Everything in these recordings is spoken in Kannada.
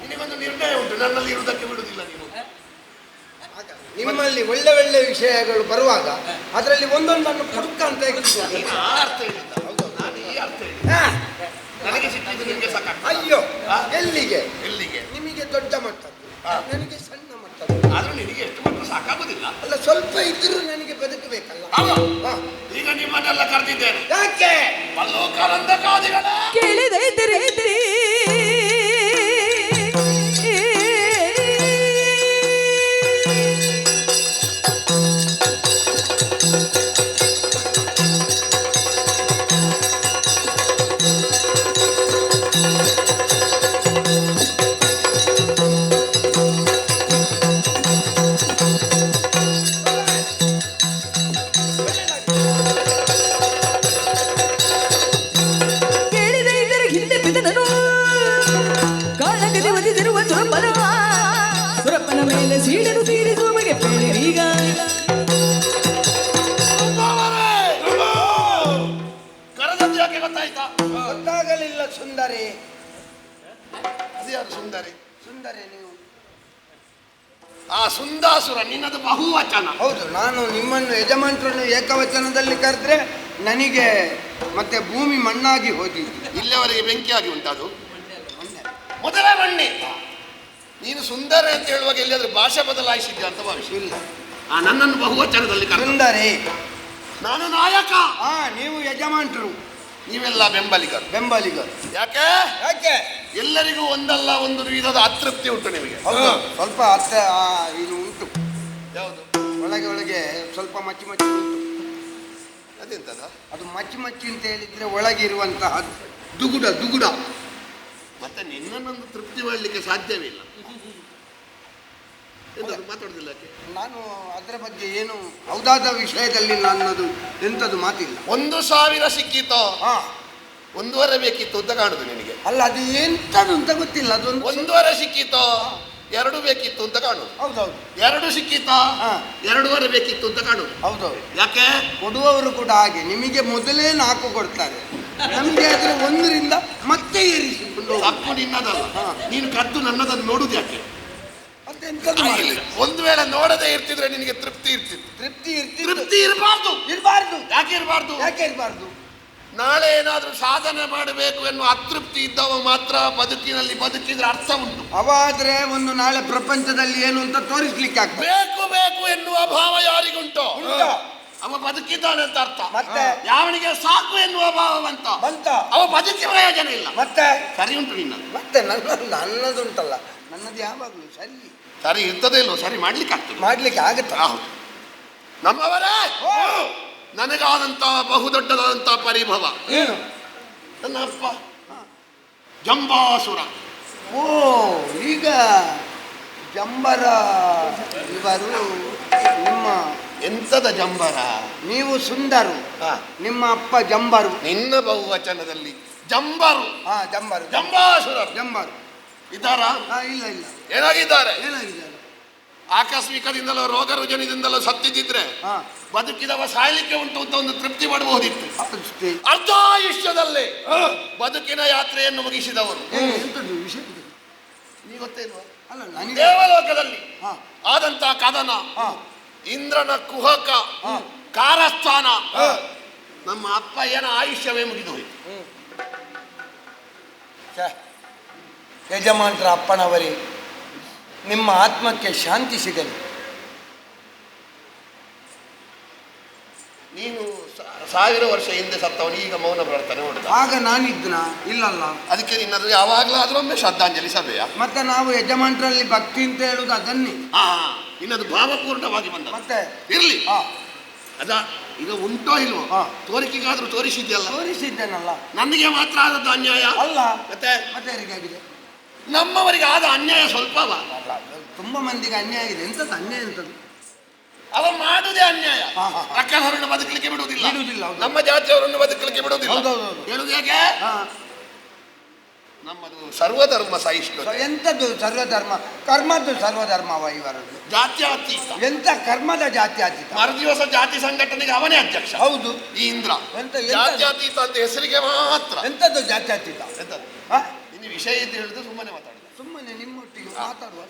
ನಿನಗೊಂದು ನಿರ್ಣಯ ಉಂಟು ನನ್ನಲ್ಲಿ ಇರುವುದಕ್ಕೆ ಬಿಡುವುದಿಲ್ಲ ನೀನು. ನಿಮ್ಮಲ್ಲಿ ಒಳ್ಳೆ ಒಳ್ಳೆ ವಿಷಯಗಳು ಬರುವಾಗ ಅದರಲ್ಲಿ ಒಂದೊಂದನ್ನು ಪುಡುಕ ಅಂತ ನೀನು ಆ ಅರ್ಥ ಹೇಳಿದ್ದ ನಾನು ಈ ಅರ್ಥ ಹೇಳಿದ್ದೆ. ಹಾ, ನನಗೆ ಸಿಕ್ಕಿದ್ದು ನಿಮಗೆ ಅಯ್ಯೋ ಎಲ್ಲಿಗೆ? ಎಲ್ಲಿಗೆ? ನಿಮಗೆ ದೊಡ್ಡ ಮಟ್ಟದ್ದು ನಿಮಗೆ ನನಗೆ ಸಣ್ಣ ಮಟ್ಟದ್ದು. ಆದ್ರೂ ನಿನಗೆ ಎಷ್ಟು ಮಾತ್ರ ಸಾಕಾಗುದಿಲ್ಲ. ಅಲ್ಲ ಸ್ವಲ್ಪ ಇದ್ರೂ ನನಗೆ ಬದುಕಬೇಕಲ್ಲ. ಹೌದು. ಹಾ. ಈಗ ನಿಮ್ಮನ್ನೆಲ್ಲ ಕರೆದಿದ್ದೇನೆ. ಯಾಕೆ? ಮಲ್ಲೋಕರಂದ ಕಾದಿಗಳ. ಕೇಳಿದೈತ್ರಿ ಬಹುವಚನ ಹೌದು ನಾನು ನಿಮ್ಮನ್ನು ಯಜಮಾನ್ರನ್ನು ಏಕವಚನದಲ್ಲಿ ಕರೆದ್ರೆ ನನಗೆ ಮತ್ತೆ ಭೂಮಿ ಮಣ್ಣಾಗಿ ಹೋಗಿ ಇಲ್ಲಿಯವರೆಗೆ ಬೆಂಕಿಯಾಗಿ ಉಂಟದು. ಮೊದಲ ಮಣ್ಣೆ. ನೀನು ಸುಂದರ ಅಂತ ಹೇಳುವಾಗ ಎಲ್ಲಿಯಾದ್ರೂ ಭಾಷೆ ಬದಲಾಯಿಸಿದ್ಯಾ ಅಂತ ಭಾವಿಸಿ. ಇಲ್ಲ. ಆ ನನ್ನನ್ನು ಬಹುವಚನದಲ್ಲಿ ಕರೆದ. ಸುಂದರಿ. ನಾನು ನಾಯಕ. ಹಾ ನೀವು ಯಜಮಾನ್ರು. ನೀವೆಲ್ಲ ಬೆಂಬಲಿಗರು. ಬೆಂಬಲಿಗರು. ಯಾಕೆ? ಯಾಕೆ? ಎಲ್ಲರಿಗೂ ಒಂದಲ್ಲ ಒಂದು ವಿಧದ ಅತೃಪ್ತಿ ಉಂಟು ನಿಮಗೆ. ಹೌದು ಸ್ವಲ್ಪ ಅರ್ಥ ಇದು ಉಂಟು. ಯಾವುದು? ಒಳಗೆ ಒಳಗೆ ಸ್ವಲ್ಪ ಮಚ್ಚಿ ಮಚ್ಚಿ ಉಂಟು. ಅದೆಂತದ? ಅದು ಮಚ್ಚಿ ಮಚ್ಚಿ ಅಂತ ಹೇಳಿದ್ರೆ ಒಳಗೆ ಇರುವಂತಹ ದುಗುಡ ದುಗುಡ. ಮತ್ತೆ ನಿನ್ನನ್ನೊಂದು ತೃಪ್ತಿ ಮಾಡಲಿಕ್ಕೆ ಸಾಧ್ಯವಿಲ್ಲ. ಮಾತಾಡುದಿಲ್ಲ ನಾನು ಅದರ ಬಗ್ಗೆ ಏನು ಹೌದಾದ ವಿಷಯದಲ್ಲಿ ನನ್ನದು ಎಂಥದ್ದು ಮಾತಿಲ್ಲ. ಒಂದು ಸಾವಿರ ಸಿಕ್ಕಿತೋ? ಹಾ. ಒಂದೂವರೆ ಬೇಕಿತ್ತು ಅಂತ ಕಾಣುದು ನಿನಗೆ. ಅಲ್ಲ ಅದು ಎಂತದು ಅಂತ ಗೊತ್ತಿಲ್ಲ ಅದೊಂದು ಒಂದೂವರೆ ಸಿಕ್ಕಿತೋ? ಎರಡು ಬೇಕಿತ್ತು ಅಂತ ಕಾಣು ಹೌದೌದು. ಎರಡು ಸಿಕ್ಕಿತಾ ಹಾ. ಎರಡೂವರೆ ಬೇಕಿತ್ತು ಅಂತ ಕಾಣು ಹೌದೌದು. ಯಾಕೆ? ಕೊಡುವವರು ಕೂಡ ಹಾಗೆ. ನಿಮಗೆ ಮೊದಲೇ ನಾಲ್ಕು ಕೊಡ್ತಾರೆ. ನಮಗೆ ಆದ್ರೆ ಒಂದರಿಂದ ಮತ್ತೆ ಏರಿಸಿಕೊಂಡು ಹಕ್ಕು ನಿನ್ನದಲ್ಲ. ಹಾ. ನೀನು ಕದ್ದು ನನ್ನದನ್ನು ನೋಡುದು ಯಾಕೆ? ಒಂದು ವೇಳೆ ನೋಡದೆ ಇರ್ತಿದ್ರೆ ನಿನಗೆ ತೃಪ್ತಿ ಇರ್ತಿತ್ತು. ತೃಪ್ತಿ ಇರ್ತಿ ತೃಪ್ತಿ ಇರಬಾರ್ದು. ಇರಬಾರ್ದು. ಯಾಕೆ ಇರಬಾರ್ದು? ಯಾಕೆ ಇರಬಾರ್ದು? ನಾಳೆ ಏನಾದರೂ ಸಾಧನೆ ಮಾಡಬೇಕು ಎನ್ನುವ ಅತೃಪ್ತಿ ಇದ್ದವ ಮಾತ್ರ ಬದುಕಿನಲ್ಲಿ ಬದುಕಿದ್ರೆ ಅರ್ಥ ಉಂಟು. ಅವಾದ್ರೆ ಒಂದು ನಾಳೆ ಪ್ರಪಂಚದಲ್ಲಿ ಏನು ಅಂತ ತೋರಿಸ್ಲಿಕ್ಕೆ ಆಗ್ತದೆ. ಬೇಕು ಬೇಕು ಎನ್ನುವ ಭಾವ ಯಾರಿಗುಂಟು? ಉಂಟು. ಅವ ಬದುಕಿದ್ದಾನೆ ಅಂತ ಅರ್ಥ. ಮತ್ತೆ? ಯಾವನಿಗೆ ಸಾಕು ಎನ್ನುವ ಭಾವ ಅಂತ ಬಂತ. ಅವ ಬದುಕಿ ಪ್ರಯೋಜನ ಇಲ್ಲ. ಮತ್ತೆ? ಸರಿ ಉಂಟು ನಿನ್ನದು. ಮತ್ತೆ ನನ್ನ ನನ್ನದುಂಟಲ್ಲ. ನನ್ನದು ಯಾವಾಗಲೂ ಸರಿ. ಸರಿ ಇರ್ತದೆ ಇಲ್ವೋ ಸರಿ ಮಾಡ್ಲಿಕ್ಕೆ ಆಗ್ತದೆ ಮಾಡ್ಲಿಕ್ಕೆ ಆಗುತ್ತಾ? ಹೌದು ನಮ್ಮವರೇ? ನನಗಾದಂತಹ ಬಹುದೊಡ್ಡದಾದಂತಹ ಪರಿಭವ. ಏನು? ನನ್ನ ಅಪ್ಪ. ಜಂಬಾಸುರ. ಓ ಈಗ ಜಂಬರ ಇವರು ನಿಮ್ಮ ಎಂಥದ ಜಂಬರ? ನೀವು ಸುಂದರು. ನಿಮ್ಮ ಅಪ್ಪ ಜಂಬರು. ನಿನ್ನ ಬಹುವಚನದಲ್ಲಿ ಜಂಬರು. ಹಾ ಜಂಬರು. ಜಂಬಾಸುರ ಜಂಬರು. ಇದ್ದಾರಾ? ಹಾ ಇಲ್ಲ ಇಲ್ಲ. ಏನಾಗಿದ್ದಾರೆ? ಏನಾಗಿದೆ ಆಕಸ್ಮಿಕದಿಂದಲೋ ರೋಗ ರುಜನದಿಂದಲೋ ಸತ್ತಿದ್ದಿದ್ರೆ ಬದುಕಿದವ ಸಾಯಲಿಕ್ಕೆ ಉಂಟು ಅಂತ ಒಂದು ತೃಪ್ತಿ ಮಾಡಬಹುದಿತ್ತು ಅಷ್ಟೇ ಅರ್ಧಾಯುಷ್ಯದಲ್ಲೇ ಬದುಕಿನ ಯಾತ್ರೆಯನ್ನು ಮುಗಿಸಿದವರು. ದೇವಲೋಕದಲ್ಲಿ ಆದಂತ ಆದಂತಹ ಕದನ ಇಂದ್ರನ ಕುಹಕ. ಕಾರಸ್ಥಾನ. ನಮ್ಮ ಅಪ್ಪ ಏನ ಆಯುಷ್ಯವೇ ಮುಗಿದು ಹೋಯಿತು. ಯಜಮಾನ್ರ ಅಪ್ಪನವರೇ ನಿಮ್ಮ ಆತ್ಮಕ್ಕೆ ಶಾಂತಿ ಸಿಗಲಿ. ನೀನು ಸಾವಿರ ವರ್ಷ ಹಿಂದೆ ಸತ್ತವನು ಈಗ ಮೌನ ಬರ್ತಾನೆ ನೋಡಿದ ಆಗ ನಾನಿದ್ನ? ಇಲ್ಲಲ್ಲ. ಅದಕ್ಕೆ ನಿನ್ನದು ಯಾವಾಗಲೂ ಆದ್ರೊಮ್ಮೆ ಶ್ರದ್ಧಾಂಜಲಿ ಸಭೆಯ? ಮತ್ತೆ ನಾವು ಯಜಮಾನರಲ್ಲಿ ಭಕ್ತಿ ಅಂತ ಹೇಳುದು ಅದನ್ನೇ. ಹಾ ನಿನ್ನದು ಭಾವಪೂರ್ಣವಾಗಿ ಬಂದ ಮತ್ತೆ? ಇರ್ಲಿ. ಹಾ ಅದ ಈಗ ಉಂಟೋ ಇಲ್ವೋ. ತೋರಿಕೆಗಾದ್ರೂ ತೋರಿಸಿದ್ಯಲ್ಲ? ತೋರಿಸಿದ್ದೇನಲ್ಲ? ನನಗೆ ಮಾತ್ರ ಆದದ್ದು ಅನ್ಯಾಯ? ಅಲ್ಲ. ಮತ್ತೆ? ಮತ್ತೆ ಯಾರಿಗಾಗಿದೆ? ನಮ್ಮವರಿಗೆ ಆದ ಅನ್ಯಾಯ ಸ್ವಲ್ಪ ಅಲ್ಲ. ತುಂಬಾ ಮಂದಿಗೆ ಅನ್ಯಾಯ ಇದೆ ಎಂತದ್ದು ಅನ್ಯಾಯ ಎಂತದ್ದು? ಅವ ಮಾಡುವುದೇ ಅನ್ಯಾಯ. ಅಕ್ಕನವರನ್ನು ಬದುಕಲಿಕ್ಕೆ ಬಿಡುವುದಿಲ್ಲ. ನಮ್ಮ ಜಾತಿಯವರನ್ನು ಬದುಕಲಿಕ್ಕೆ ಬಿಡುವುದಿಲ್ಲ. ಹೇಳುದು ಹೇಗೆ? ನಮ್ಮದು ಸರ್ವಧರ್ಮ ಸಹಿಷ್ಣು ಎಂಥದ್ದು ಎಂತದ್ದು ಸರ್ವಧರ್ಮ? ಕರ್ಮದ್ದು ಸರ್ವಧರ್ಮವ ಇವರದ್ದು? ಜಾತ್ಯಾತೀತ ಎಂತ ಕರ್ಮದ ಜಾತಿ ಆತೀತ? ಮರುದಿವಸ ಜಾತಿ ಸಂಘಟನೆಗೆ ಅವನೇ ಅಧ್ಯಕ್ಷ. ಹೌದು. ಈ ಇಂದ್ರ. ಎಂತ ಎಂತ ಜಾತ್ಯತೀತ ಅಂತ ಹೆಸರಿಗೆ ಮಾತ್ರ. ಎಂಥದ್ದು ಜಾತಿ ಅತೀತ ಎಂತದ್ದು? ಹಾ? ಇನ್ನು ವಿಷಯ ಅಂತ ಹೇಳಿದ್ರೆ ಸುಮ್ಮನೆ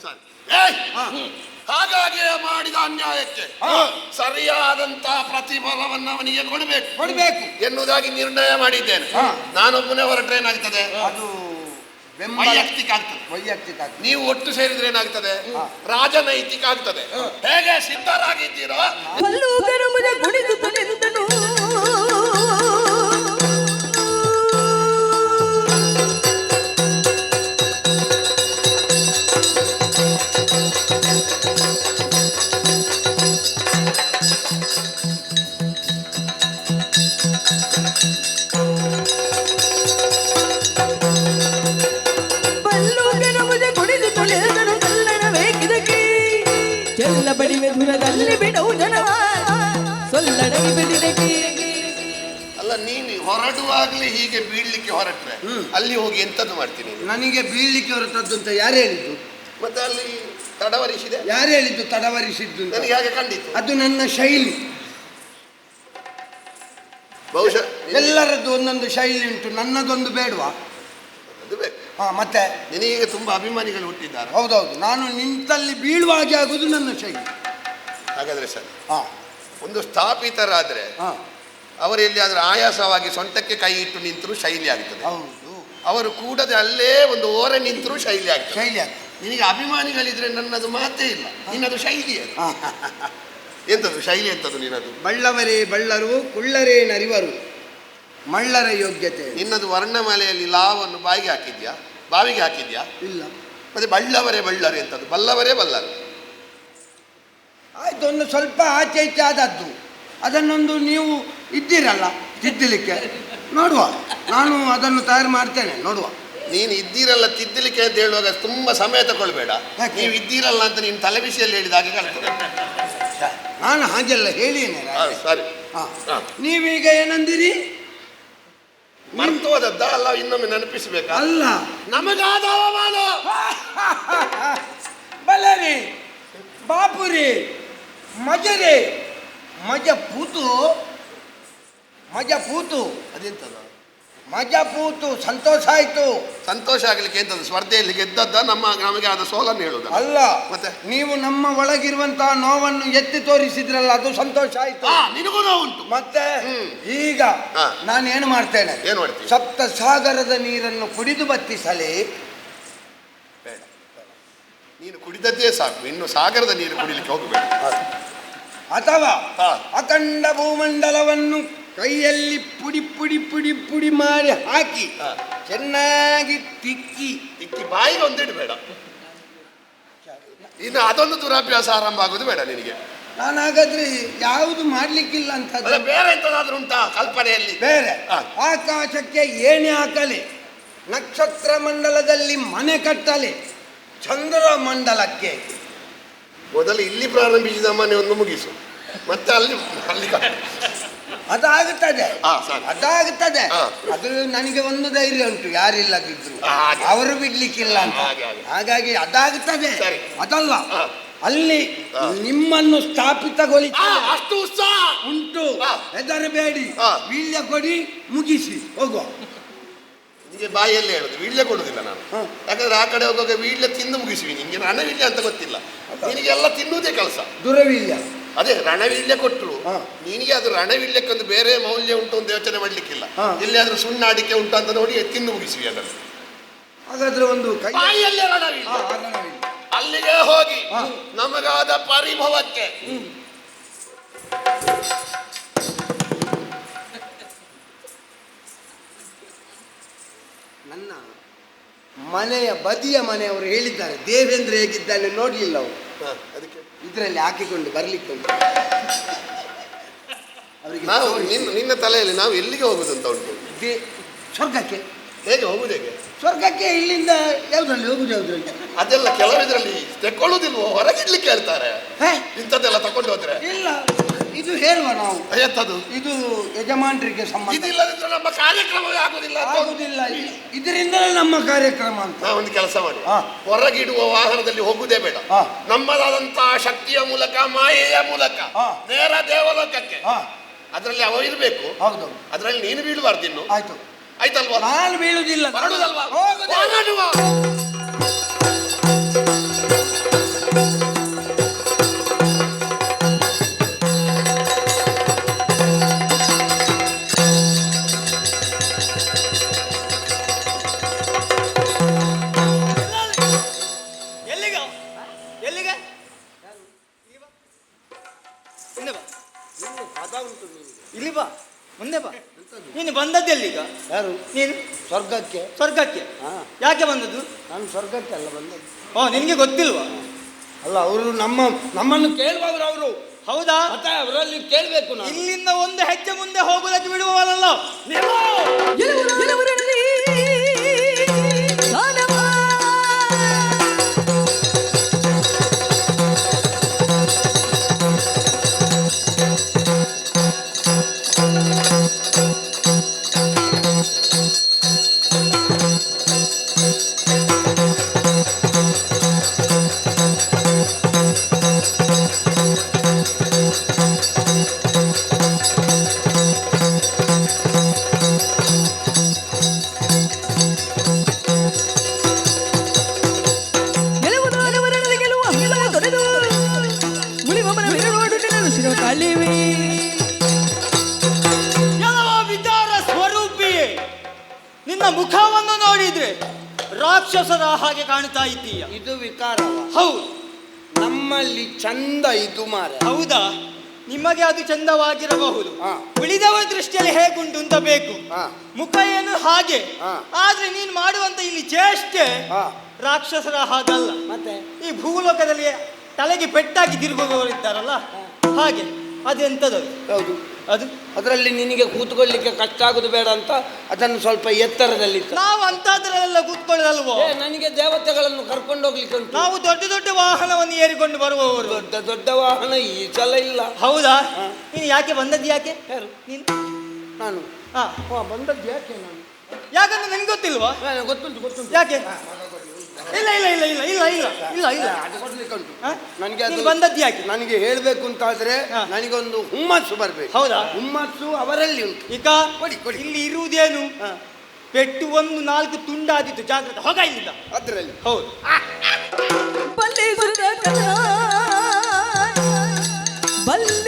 ಸರಿ. ಏಯ್! ಹಾಗಾಗಿ ಮಾಡಿದ ಅನ್ಯಾಯಕ್ಕೆ ಹಾ. ಸರಿಯಾದಂತ ಪ್ರತಿಫಲವನ್ನು ಅವನಿಗೆ ಕೊಡಬೇಕು ಕೊಡಬೇಕು ಎನ್ನುವುದಾಗಿ ನಿರ್ಣಯ ಮಾಡಿದ್ದೇನೆ ಹಾ. ನಾನೊಬ್ಬನೇ ಹೊರಟ್ರೆ ಏನಾಗ್ತದೆ ಅದು ಬೆಂಬಲ ವೈಯಕ್ತಿಕ ಆಗ್ತದೆ ವೈಯಕ್ತಿಕ ಆಗ್ತದೆ. ನೀವು ಒಟ್ಟು ಸೇರಿದ್ರೆ ಏನಾಗ್ತದೆ. ರಾಜನೈತಿಕ ಆಗ್ತದೆ ಹೇಗೆ ಸಿದ್ಧರಾಗಿದ್ದೀರೋ ಅಲ್ಲ ನೀನು ಹೊರಡುವಾಗಲೇ ಹೀಗೆ ಬೀಳ್ಲಿಕ್ಕೆ ಹೊರಟ್ರೆ ಅಲ್ಲಿ ಹೋಗಿ ಎಂತದ್ದು ಮಾಡ್ತೀನಿ ನನಗೆ ಬೀಳ್ಲಿಕ್ಕೆ ಹೊರಟದ್ದು ಅಂತ ಯಾರು ಹೇಳಿದ್ದು? ಮತ್ತೆ ಅಲ್ಲಿ ತಡವರಿಸಿದೆ? ಯಾರು ಹೇಳಿದ್ದು ತಡವರಿಸಿದ್ದು ಅಂತ? ನನಗೆ ಹಾಗೆ ಕಂಡಿತು ಅದು ನನ್ನ ಶೈಲಿ. ಬಹುಶಃ ಎಲ್ಲರದ್ದು ಒಂದೊಂದು ಶೈಲಿ ಉಂಟು ನನ್ನದೊಂದು ಬೇಡವಾ. ಅದು ಬೇಕು. ಹಾ ಮತ್ತೆ? ನಿನಗೀಗ ತುಂಬಾ ಅಭಿಮಾನಿಗಳು ಹುಟ್ಟಿದ್ದಾರೆ. ಹೌದೌದು ನಾನು ನಿಂತಲ್ಲಿ ಬೀಳುವ ಹಾಗೆ ಆಗುದು ನನ್ನ ಶೈಲಿ. ಹಾಗಾದ್ರೆ ಸರ್. ಹಾ. ಒಂದು ಸ್ಥಾಪಿತರಾದರೆ ಅವರು ಎಲ್ಲಿಯಾದ್ರೂ ಆಯಾಸವಾಗಿ ಸೊಂಟಕ್ಕೆ ಕೈ ಇಟ್ಟು ನಿಂತರೂ ಶೈಲಿ ಆಗ್ತದೆ. ಹೌದು. ಅವರು ಕೂಡದೆ ಅಲ್ಲೇ ಒಂದು ಓರೆ ನಿಂತರೂ ಶೈಲಿ ಆಗ್ತದೆ. ಶೈಲಿ ಆಗ್ತದೆ. ನಿನಗೆ ಅಭಿಮಾನಿಗಳಿದ್ರೆ ನನ್ನದು ಮಾತೇ ಇಲ್ಲ ನಿನ್ನದು ಶೈಲಿ ಅದು. ಎಂಥದ್ದು ಶೈಲಿ ಎಂಥದ್ದು ನಿನ್ನದು? ಬಳ್ಳವರೇ ಬಳ್ಳರು ಕುಳ್ಳರೇ ನರಿವರು ಮಳ್ಳರ ಯೋಗ್ಯತೆ. ನಿನ್ನದು ವರ್ಣಮಲೆಯಲ್ಲಿ ಲಾವನ್ನು ಬಾಯಿಗೆ ಹಾಕಿದ್ಯಾ? ಬಾವಿಗೆ ಹಾಕಿದ್ಯಾ? ಇಲ್ಲ. ಮತ್ತೆ ಬಳ್ಳವರೇ ಬಳ್ಳರು ಎಂಥದ್ದು? ಬಲ್ಲವರೇ ಬಲ್ಲರು. ಆಯ್ತು ಒಂದು ಸ್ವಲ್ಪ ಆಚೆ ಈಚೆ ಆದದ್ದು. ಅದನ್ನೊಂದು ನೀವು ಇದ್ದೀರಲ್ಲ ತಿದ್ದಲಿಕ್ಕೆ. ನೋಡುವ. ನಾನು ಅದನ್ನು ತಯಾರು ಮಾಡ್ತೇನೆ ನೋಡುವ. ನೀನು ಇದ್ದೀರಲ್ಲ ತಿದ್ದಲಿಕ್ಕೆ ಅಂತ ಹೇಳುವಾಗ ತುಂಬಾ ಸಮಯ ತಗೊಳ್ಬೇಡ? ನೀವು ಇದ್ದೀರಲ್ಲ ಅಂತ ನೀನು ತಲೆ ಬಿಸಿಯಲ್ಲಿ ಹೇಳಿದ ಹಾಗೆ ಕಾಣ್ತದೆ. ನಾನು ಹಾಗೆಲ್ಲ ಹೇಳಿ ಸರಿ. ನೀವೀಗ ಏನಂದಿರಿ? ಮರ್ತೋದದ್ದ ಅಲ್ಲ ಇನ್ನೊಮ್ಮೆ ನೆನಪಿಸಬೇಕು? ಅಲ್ಲ. ನಮಗಾದ ಅವಮಾನ ಬಲ್ಲರಿ ಬಾಪುರಿ ಮಜರಿ ಮಜ ಪೂತು ಮಜ ಪೂತು. ಅದೆಂತದ? ಮಜ ಪೂತು ಸಂತೋಷ ಆಯ್ತು. ಸಂತೋಷ ಆಗ್ಲಿಕ್ಕೆ ಎಂತದ್ದು ಸ್ಪರ್ಧೆಯಲ್ಲಿ ಗೆದ್ದದ್ದ ನಮ್ಮ ನಮಗೆ ಆದ ಸೋಲನ್ನು ಹೇಳುದು ಅಲ್ಲ ಮತ್ತೆ? ನೀವು ನಮ್ಮ ಒಳಗಿರುವಂತಹ ನೋವನ್ನು ಎತ್ತಿ ತೋರಿಸಿದ್ರಲ್ಲ ಅದು ಸಂತೋಷ ಆಯ್ತು. ನಿನಗೂ ನೋವು ಉಂಟು ಮತ್ತೆ. ಈಗ ಹಾ. ನಾನು ಏನು ಮಾಡ್ತೇನೆ? ಏನ್ ಮಾಡ್ತೀವಿ ಸಪ್ತ ಸಾಗರದ ನೀರನ್ನು ಕುಡಿದು ಬತ್ತಿಸಲಿ. ಬೇಡ ನೀನು ಕುಡಿದದ್ದೇ ಸಾಕು. ಇನ್ನು ಸಾಗರದ ನೀರು ಕುಡಿಲಿಕ್ಕೆ ಹೋಗಬೇಡ. ಅಥವಾ. ಅಖಂಡ ಭೂಮಂಡಲವನ್ನು ಕೈಯಲ್ಲಿ ಪುಡಿ ಪುಡಿ ಪುಡಿ ಪುಡಿ ಮಾಡಿ ಹಾಕಿ ಚೆನ್ನಾಗಿ ತಿಕ್ಕಿ. ತಿಕ್ಕಿ ಬಾಯಿಗೆ ಒಂದಿಡಬೇಡ ಇನ್ನು ಅದೊಂದು ದುರಾಭ್ಯಾಸ ಆರಂಭ ಆಗೋದು ಬೇಡ ನಿನಗೆ. ನಾನು ಹಾಗಾದ್ರೆ ಯಾವುದು ಮಾಡ್ಲಿಕ್ಕಿಲ್ಲ ಅಂತ ಬೇರೆ ಎಂತದಾದ್ರೂ ಉಂಟಾ ಕಲ್ಪನೆಯಲ್ಲಿ? ಬೇರೆ. ಆಕಾಶಕ್ಕೆ ಏಣಿ ಹಾಕಲಿ ನಕ್ಷತ್ರ ಮಂಡಲದಲ್ಲಿ ಮನೆ ಕಟ್ಟಲಿ ಚಂದ್ರ ಮಂಡಲಕ್ಕೆ ಮೊದಲು ಇಲ್ಲಿ ಪ್ರಾರಂಭಿಸಿದ ಮನೆ ಒಂದು ಮುಗಿಸು. ಮತ್ತೆ ಅಲ್ಲಿ ಅಲ್ಲಿ. ಅದಾಗುತ್ತದೆ. ಅದಾಗುತ್ತದೆ. ಅದು ನನಗೆ ಒಂದು ಧೈರ್ಯ ಉಂಟು ಯಾರಿಲ್ಲದಿದ್ರು. ಅವರು ಬಿಡ್ಲಿಕ್ಕಿಲ್ಲ ಅಂತ. ಹಾಗೆ, ಹಾಗೆ. ಹಾಗಾಗಿ ಅದಾಗುತ್ತದೆ. ಅದಲ್ಲ ಅಲ್ಲಿ ನಿಮ್ಮನ್ನು ಸ್ಥಾಪಿತಗೊಳಿಸಿ ಅಷ್ಟು ಉತ್ಸಾಹ. ಉಂಟು. ಹೆದರಬೇಡಿ. ವೀಳ್ಯ ಕೊಡಿ ಮುಗಿಸಿ. ಹೋಗುವ. ನಿಮಗೆ ಬಾಯಲ್ಲಿ ಹೇಳುದು ವೀಳ್ಯ ಕೊಡುದಿಲ್ಲ ನಾನು. ಯಾಕಂದ್ರೆ ಆ ಕಡೆ ಹೋಗುವಾಗ ವೀಳ್ಯ ತಿಂದು ಮುಗಿಸುವಿ. ನಿಂಗೆ ರಣವೀಳ್ಯ ಅಂತ ಗೊತ್ತಿಲ್ಲ. ನಿನಗೆಲ್ಲ ತಿನ್ನುವುದೇ ಕೆಲಸ ದುರವೀಲ್ಯ. ಅದೇ ರಣವೀಲ್ಯ ಕೊಟ್ಟರು. ನಿನಗೆ ಅದು ರಣವೀಲ್ಯಕ್ಕೊಂದು ಬೇರೆ ಮೌಲ್ಯ ಉಂಟು ಅಂತ ಯೋಚನೆ ಮಾಡ್ಲಿಕ್ಕಿಲ್ಲ. ಎಲ್ಲಿಯಾದ್ರೂ ಸುಣ್ಣ ಅಡಿಕೆ ಉಂಟು ಅಂತ ನೋಡಿ ತಿಂದು ಮುಗಿಸಿವಿ ಅದನ್ನು. ಹಾಗಾದ್ರೆ ಒಂದು ಕೈಯಲ್ಲಿ. ಅಲ್ಲಿಗೆ ಹೋಗಿ. ನಮಗಾದ ಪರಿಭವಕ್ಕೆ. ನನ್ನ ಮನೆಯ ಬದಿಯ ಮನೆಯವರು ಹೇಳಿದ್ದಾರೆ ದೇವೇಂದ್ರ ಹೇಗಿದ್ದಾನೆ ನೋಡಲಿಲ್ಲ ಅವರು. ಅದಕ್ಕೆ. ಇದರಲ್ಲಿ ಹಾಕಿಕೊಂಡು ಬರ್ಲಿಕ್ಕೆ ಉಂಟು. ಅವರಿಗೆ ನಾವು. ನಿನ್ನ ನಿನ್ನ ತಲೆಯಲ್ಲಿ ನಾವು ಎಲ್ಲಿಗೆ ಹೋಗುದು ಅಂತ ಉಂಟು? ದೇ- ಸ್ವರ್ಗಕ್ಕೆ. ಹೇಗೆ ಹೋಗುದು ಹೇಗೆ? ಸ್ವರ್ಗಕ್ಕೆ ಇಲ್ಲಿಂದ ಯಾವ್ದ್ರಲ್ಲಿ ಹೋಗುದು ಯಾವ್ದ್ರಲ್ಲಿ? ಅದೆಲ್ಲ ಕೆಲವಿದ್ರಲ್ಲಿ ತೆಕ್ಕೊಳ್ಳುದಿಲ್ವೋ? ಹೊರಗಿಡ್ಲಿಕ್ಕೆ ಹೇಳ್ತಾರೆ. ಹೇ? ಇಂಥದ್ದೆಲ್ಲ ತಕೊಂಡು ಹೋದ್ರೆ. ಇಲ್ಲ. ಇದು ಹೇಳುವ ನಾವು. ಎಂತದು? ಇದು ಯಜಮಾನರಿಗೆ ಸಂಬಂಧ. ಇದಿಲ್ಲದಿದ್ರೆ ನಮ್ಮ ಕಾರ್ಯಕ್ರಮ ಆಗುದಿಲ್ಲ ಅಂತ. ಆಗುದಿಲ್ಲ. ಇದರಿಂದಲೇ ನಮ್ಮ ಕಾರ್ಯಕ್ರಮ ಅಂತ. ಒಂದು ಕೆಲಸ ಮಾಡಿ ಹಾ. ಹೊರಗಿಡುವ ವಾಹನದಲ್ಲಿ ಹೋಗುದೇ ಬೇಡ. ಹಾ. ನಮ್ಮದಾದಂತಹ ಶಕ್ತಿಯ ಮೂಲಕ ಮಾಯೆಯ ಮೂಲಕ ಹಾ. ನೇರ ದೇವಲೋಕಕ್ಕೆ. ಹಾ. ಅದರಲ್ಲಿ ಅವ ಇರಬೇಕು. ಹೌದು. ಅದರಲ್ಲಿ ನೀನು ಬೀಳಬಾರ್ದು ಇನ್ನು ಆಯ್ತು. ಆಯ್ತಲ್ವಾ? ನಾನು ಬೀಳುದಿಲ್ಲ. ಹೊರಡುದಲ್ವಾ ಹೋಗುದು. ಎಲ್ಲಿಗ ಸ್ವರ್ಗಕ್ಕೆ. ಸ್ವರ್ಗಕ್ಕೆ? ಹಾ. ಯಾಕೆ ಬಂದದ್ದು? ನಾನು ಸ್ವರ್ಗಕ್ಕೆ ಅಲ್ಲ ಬಂದದ್ದು. ಓ ನಿನಗೆ ಗೊತ್ತಿಲ್ವಾ? ಅಲ್ಲ ಅವರು ನಮ್ಮ ನಮ್ಮನ್ನು ಕೇಳುವವರು ಅವರು. ಹೌದಾ? ಮತ್ತೆ ಅವರಲ್ಲಿ ಕೇಳಬೇಕು ನಾನು. ಇಲ್ಲಿಂದ ಒಂದು ಹೆಜ್ಜೆ ಮುಂದೆ ಹೋಗುವುದಕ್ಕೆ ಬಿಡುವವರಲ್ಲ. ಮುಖವನ್ನು ನೋಡಿದ್ರೆ ರಾಕ್ಷಸರ ಹಾಗೆ ಕಾಣ್ತಾ ಇದ್ದೀಯ. ಇದು ವಿಕಾರ ಹೌದು. ನಮ್ಮಲ್ಲಿ ಚಂದ ಇದು ಮಾರ ಹೌದಾ? ನಿಮಗೆ ಅದು ಚಂದವಾಗಿರಬಹುದು. ಹಾ. ಉಳಿದವರ ದೃಷ್ಟಿಯಲ್ಲಿ ಹೇಗುಂಟು ಅಂತ ಬೇಕು. ಹಾ. ಮುಖ ಏನು ಹಾಗೆ. ಹಾ. ಆದ್ರೆ ನೀನು ಮಾಡುವಂತ ಇಲ್ಲಿ ಚೇಷ್ಟೆ ಹಾ. ರಾಕ್ಷಸರ ಹಾಗಲ್ಲ. ಮತ್ತೆ? ಈ ಭೂಲೋಕದಲ್ಲಿ ತಲೆಗೆ ಪೆಟ್ಟಾಗಿ ತಿರುಗುವವರು ಇದ್ದಾರಲ್ಲ ಹಾಗೆ ಅದೆಂತದು ಹೌದು. ಅದು ಅದರಲ್ಲಿ ನಿನಗೆ ಕೂತ್ಕೊಳ್ಳಿಕ್ಕೆ ಕಷ್ಟ ಆಗೋದು ಬೇಡ ಅಂತ ಅದನ್ನು ಸ್ವಲ್ಪ ಎತ್ತರದಲ್ಲಿ. ನಾವು ಅಂತದ್ರಲ್ಲೆಲ್ಲ ಕೂತ್ಕೊಳ್ಳಲ್ವೋ ನನಗೆ ದೇವತೆಗಳನ್ನು ಕರ್ಕೊಂಡು ಹೋಗ್ಲಿಕ್ಕೆ ಉಂಟು. ನಾವು ದೊಡ್ಡ ದೊಡ್ಡ ವಾಹನವನ್ನು ಏರಿಕೊಂಡು ಬರುವವರು. ದೊಡ್ಡ ದೊಡ್ಡ ವಾಹನ ಈ ಸಲ ಇಲ್ಲ. ಹೌದಾ. ನೀನು ಯಾಕೆ ಬಂದದ್ದು ಯಾಕೆ? ಯಾರು? ನೀನು? ನಾನು. ಹಾ. ಬಂದದ್ದು ಯಾಕೆ ನಾನು? ಯಾಕಂದ್ರೆ ನನಗೆ ಗೊತ್ತಿಲ್ವಾ? ಗೊತ್ತುಂಟು ಗೊತ್ತುಂಟು. ಯಾಕೆ? ಇಲ್ಲ ಇಲ್ಲ ಇಲ್ಲ ಇಲ್ಲ ಇಲ್ಲ ಇಲ್ಲ ಇಲ್ಲ ಇಲ್ಲ. ಅದು ಕೊಡ್ಲಿಕ್ಕೆ ಉಂಟು. ನನಗೆ ಅದು ನೀನು ಬಂದದ್ದು ಯಾಕೆ? ನನಗೆ ಹೇಳಬೇಕು ಅಂತಾದ್ರೆ ಹಾ. ನನಗೊಂದು ಹುಮ್ಮಸ್ಸು ಬರಬೇಕು. ಹೌದಾ? ಹುಮ್ಮಸ್ಸು ಅವರಲ್ಲಿ ಉಂಟು. ಈಗ ಕೊಡಿ, ಕೊಡಿ. ಇಲ್ಲಿ ಇರುವುದೇನು? ಹಾ. ಪೆಟ್ಟು ಒಂದು ನಾಲ್ಕು ತುಂಡಾದಿತ್ತು ಜಾಗ್ರತೆ. ಹೋಗ ಇಲ್ಲಿಂದ. ಅದರಲ್ಲಿ. ಹೌದು. ಬಲ್ಲೆ ಕಲ ಬಲ್ಲೆ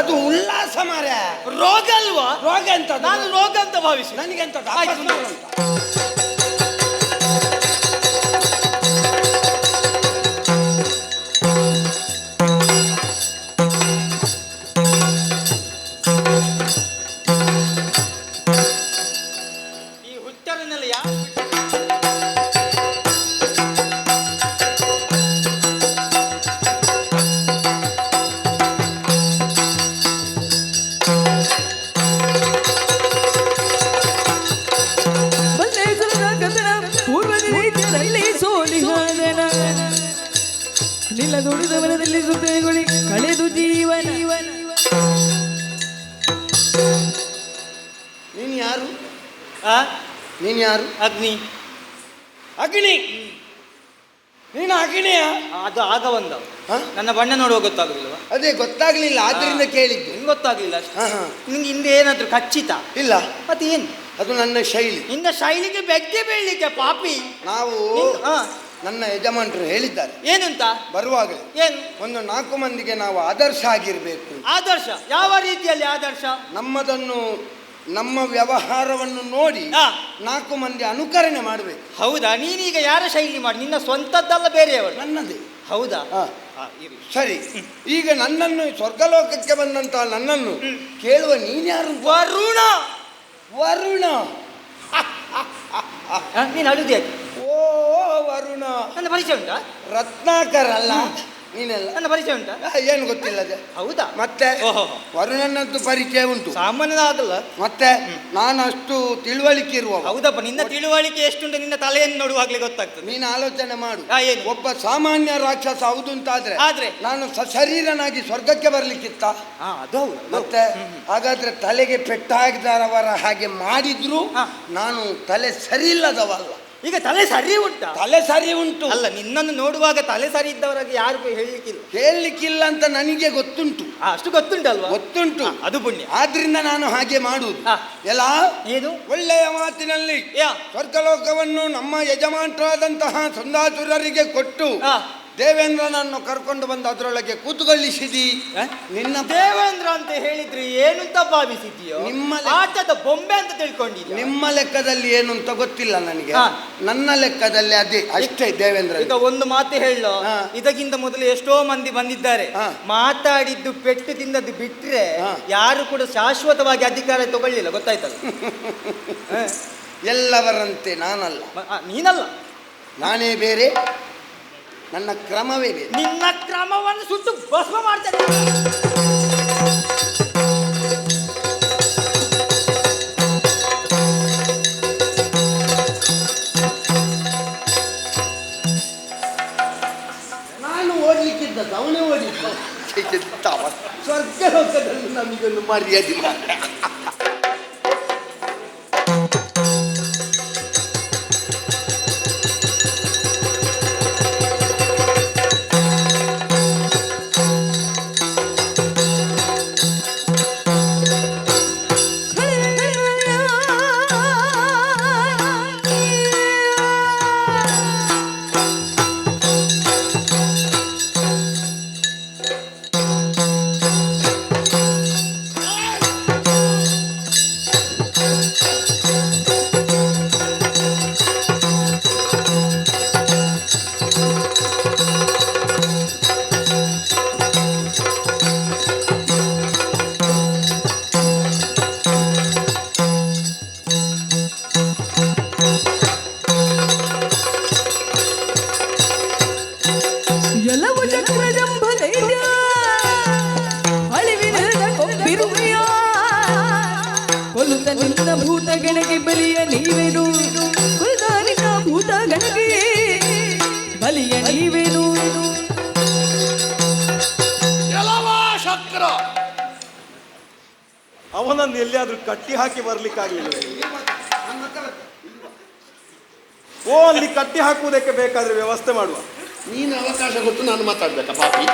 ಅದು ಉಲ್ಲಾಸ ಮಾರ್ಯ ರೋಗ ಅಲ್ವಾ? ರೋಗ ಎಂತ ನಾನು ರೋಗ ಅಂತ ಭಾವಿಸಿ. ನನಗೆ ಎಂತ ಯಾರು? ಆ? ನೀನು ಯಾರು? ಅಗ್ನಿ. ಅಗ್ನಿ. ನೀನು ಅಗ್ನಿಯ? ಅದು ಆಗ ಬಂದ? ನನ್ನ ಬಣ್ಣ ನೋಡುವ ಗೊತ್ತಾಗಲಿಲ್ಲ ಅದೇ ಗೊತ್ತಾಗ್ಲಿಲ್ಲ. ಆದ್ರಿಂದ ಕೇಳಿದ್ದು. ನಿಂಗೆ ಗೊತ್ತಾಗ್ಲಿಲ್ಲ ನಿಂಗೆ ಹಿಂದೆ ಏನಾದರೂ ಖಚಿತ? ಇಲ್ಲ. ಮತ್ತೆ ಏನು ಅದು ನನ್ನ ಶೈಲಿ. ನಿನ್ನ ಶೈಲಿಗೆ ಬೆಗ್ಗೆ ಬೀಳಲಿಕ್ಕೆ ಪಾಪಿ. ನಾವು. ನನ್ನ ಯಜಮಾನರು ಹೇಳಿದ್ದಾರೆ. ಏನಂತ? ಬರುವಾಗ ಏನು? ಒಂದು ನಾಲ್ಕು ಮಂದಿಗೆ ನಾವು ಆದರ್ಶ ಆಗಿರಬೇಕು. ಆದರ್ಶ? ಯಾವ ರೀತಿಯಲ್ಲಿ ಆದರ್ಶ? ನಮ್ಮದನ್ನು ನಮ್ಮ ವ್ಯವಹಾರವನ್ನು ನೋಡಿ. ನಾಲ್ಕು ಮಂದಿ ಅನುಕರಣೆ ಮಾಡಬೇಕು. ಹೌದಾ? ನೀನೀಗ ಯಾರ ಶೈಲಿ ಮಾಡಿ? ನಿನ್ನ ಸ್ವಂತದ್ದಲ್ಲ ಬೇರೆಯವರು. ನನ್ನದೇ. ಹೌದಾ? ಆ. ಸರಿ. ಈಗ ನನ್ನನ್ನು ಸ್ವರ್ಗಲೋಕಕ್ಕೆ ಬಂದಂತ ನನ್ನನ್ನು ಕೇಳುವ ನೀನ್ಯಾರು ವರುಣ! ವರುಣ. ಆ, ನೀನು ಅಡುಗೆ ಓ ವರುಣ. ನನ್ನ ಪರಿಚಯ ಉಂಟಾ? ರತ್ನಾಕರ್ ಅಲ್ಲ. ನೀನೆಲ್ಲ ನನ್ನ ಪರಿಚಯ ಉಂಟಾ? ಆ, ಏನು ಗೊತ್ತಿಲ್ಲದೆ ಹೌದಾ? ಮತ್ತೆ ಓಹೋ. ವರುಣನದ್ದು ಪರಿಚಯ ಉಂಟು. ಸಾಮಾನ್ಯದ ಆಗಲ್ಲ ಮತ್ತೆ ನಾನು ಅಷ್ಟು ತಿಳುವಳಿಕೆ ಇರುವವ ಹೌದಪ್ಪ ನಿನ್ನ ತಿಳುವಳಿಕೆ ಎಷ್ಟುಂಟು ನಿನ್ನ ತಲೆಯನ್ನು ನೋಡುವಾಗಲೇ ಗೊತ್ತಾಗ್ತದೆ. ನೀನು ಆಲೋಚನೆ ಮಾಡು. ಆ, ಏನು? ಒಬ್ಬ ಸಾಮಾನ್ಯ ರಾಕ್ಷಸ ಹೌದು ಅಂತಾದ್ರೆ ಆದ್ರೆ? ನಾನು ಸಶರೀರನಾಗಿ ಸ್ವರ್ಗಕ್ಕೆ ಬರ್ಲಿಕ್ಕಿತ್ತ? ಹಾ ಅದು ಹೌದು ಅದು ಹೌದು. ಮತ್ತೆ ಹಾಗಾದ್ರೆ ತಲೆಗೆ ಪೆಟ್ಟಾಗಿದ್ದಾರವರ ಹಾಗೆ ಮಾಡಿದ್ರು ಹಾ. ನಾನು ತಲೆ ಸರಿ ಇಲ್ಲದವಲ್ಲ ಈಗ ತಲೆ ಸರಿ ಉಂಟಾ? ತಲೆ ಸರಿ ಉಂಟು. ಅಲ್ಲ ನಿನ್ನನ್ನು ನೋಡುವಾಗ ತಲೆ ಸರಿ ಇದ್ದವರಾಗಿ ಯಾರು ಹೇಳಲಿಕ್ಕಿಲ್ಲ. ಹೇಳಲಿಕ್ಕಿಲ್ಲ ಅಂತ ನನಗೆ ಗೊತ್ತುಂಟು. ಅಷ್ಟು ಗೊತ್ತುಂಟಲ್ವಾ? ಗೊತ್ತುಂಟು. ಅದು ಪುಣ್ಯ. ಆದ್ರಿಂದ ನಾನು ಹಾಗೆ ಮಾಡುವುದು ಎಲ್ಲ? ಏನು? ಒಳ್ಳೆಯ ಮಾತಿನಲ್ಲಿ. ಯಾ? ಸ್ವರ್ಗಲೋಕವನ್ನು ನಮ್ಮ ಯಜಮಾನರಾದಂತಹ ಸುಂದಾಸುರರಿಗೆ ಕೊಟ್ಟು. ದೇವೇಂದ್ರನನ್ನು ಕರ್ಕೊಂಡು ಬಂದು ಅದರೊಳಗೆ ಕೂತುಕೊಳ್ಳಿಸಿದಿ. ಆ? ನಿನ್ನ ದೇವೇಂದ್ರ ಅಂತ ಹೇಳಿದ್ರೆ ಏನು ಅಂತ ಭಾವಿಸಿದ್ಯೋ ನಿಮ್ಮ ಆಟದ ಬೊಂಬೆ ಅಂತ ತಿಳ್ಕೊಂಡಿ ನಿಮ್ಮ ಲೆಕ್ಕದಲ್ಲಿ ಏನು ಅಂತ ಗೊತ್ತಿಲ್ಲ ನನಗೆ. ನನ್ನ ಲೆಕ್ಕದಲ್ಲಿ ಅದೇ ಅಷ್ಟೇ ದೇವೇಂದ್ರ. ಈಗ ಒಂದು ಮಾತು ಹೇಳೋ. ಇದಕ್ಕಿಂತ ಮೊದಲು ಎಷ್ಟೋ ಮಂದಿ ಬಂದಿದ್ದಾರೆ. ಮಾತಾಡಿದ್ದು ಪೆಟ್ಟು ತಿಂದದ್ದು ಬಿಟ್ರೆ. ಯಾರು ಕೂಡ ಶಾಶ್ವತವಾಗಿ ಅಧಿಕಾರ ತಗೊಳ್ಳಿಲ್ಲ. ಗೊತ್ತಾಯ್ತಲ್ಲ. ಎಲ್ಲವರಂತೆ ನಾನಲ್ಲ. ನೀನಲ್ಲ. ನಾನೇ ಬೇರೆ ನನ್ನ ಕ್ರಮವೇ ಬೇರೆ. ನಿನ್ನ ಕ್ರಮವನ್ನು ಸುಟ್ಟು ಭಸ್ಮ ಮಾಡ್ತೇನೆ ನಾನು. ಓದಲಿಕ್ಕಿದ್ದ ಅವನೇ ಓದಿದ್ದ? ಸ್ವರ್ಗ ಲೋಕದಲ್ಲಿ ನಮಗೊಂದು ಮರ್ಯಾದೆ ಹಾಕಿ ಬರ್ಲಿಕ್ಕಾಗ್ಲಿಲ್ಲ. ಓ ಅಲ್ಲಿ ಕಟ್ಟಿ ಹಾಕುವುದಕ್ಕೆ ಬೇಕಾದ್ರೆ ವ್ಯವಸ್ಥೆ ಮಾಡುವ. ನೀನು ಅವಕಾಶ ಕೊಟ್ಟು ನಾನು ಮಾತಾಡ್ಬೇಕಾ ಪಾಪಿ?